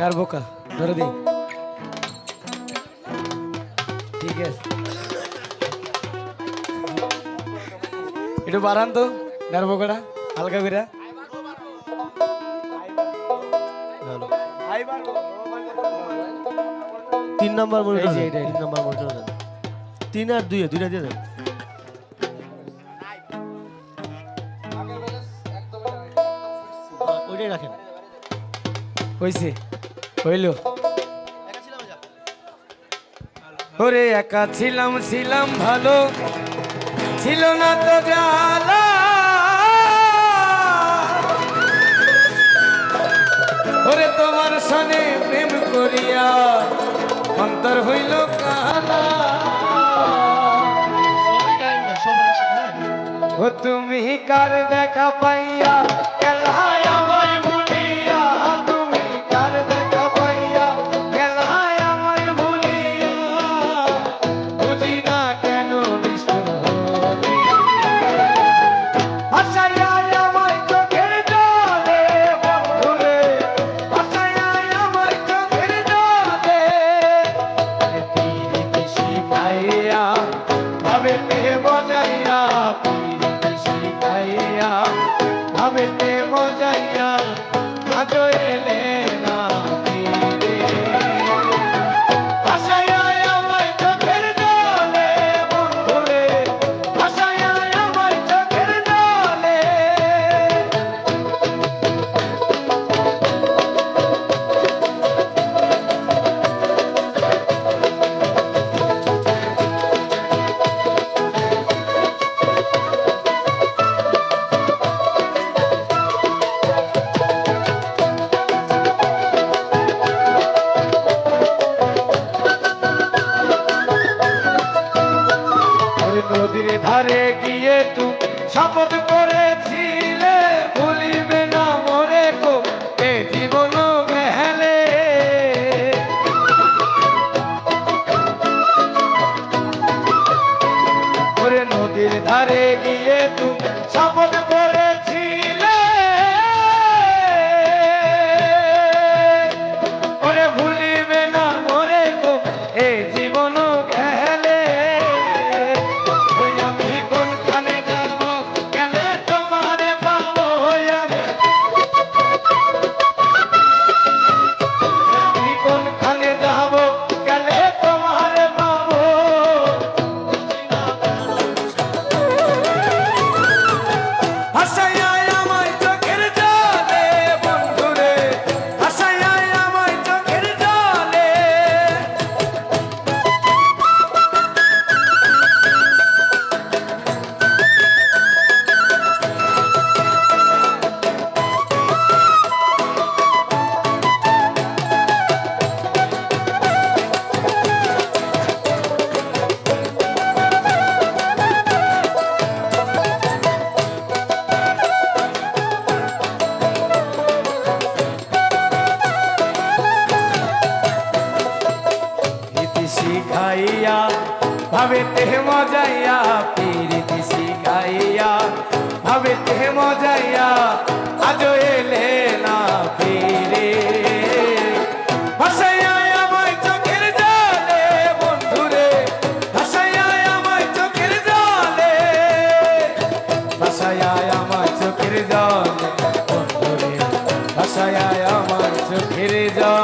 চার বোকা? ধরে দিই। ঠিক আছে। একটু বাড়ান তো চার বোকাটা? হালকা করে। তিন নাম্বার মনে এইটা, তিন নাম্বার মনে দেন। তিন আর দুইয়ে দুইটা দিয়ে দেন। ওইটাই রাখেন। হয়েছে হইল। ওরে একা ছিলাম ছিলাম ভালো। ছিল না তো জালা ওরে তোমার সনে প্রেম করিয়া অন্তর হইল কালা। ও তুমি কার দেখা পাইয়া ভাবেতে বজাইয়া, আজ এলে না। ধারে গিয়ে তুমি শপথ করেছিলে, ভুলিবে না মরে কো এ জীবন গেলে নদীর ধারে গিয়ে তুমি ভাবেতে মজাইয়া প্রীতি শিখাইয়া ভাবেতে মজাইয়া আজ এলে না ফিরে। আমায় চোখের জলে।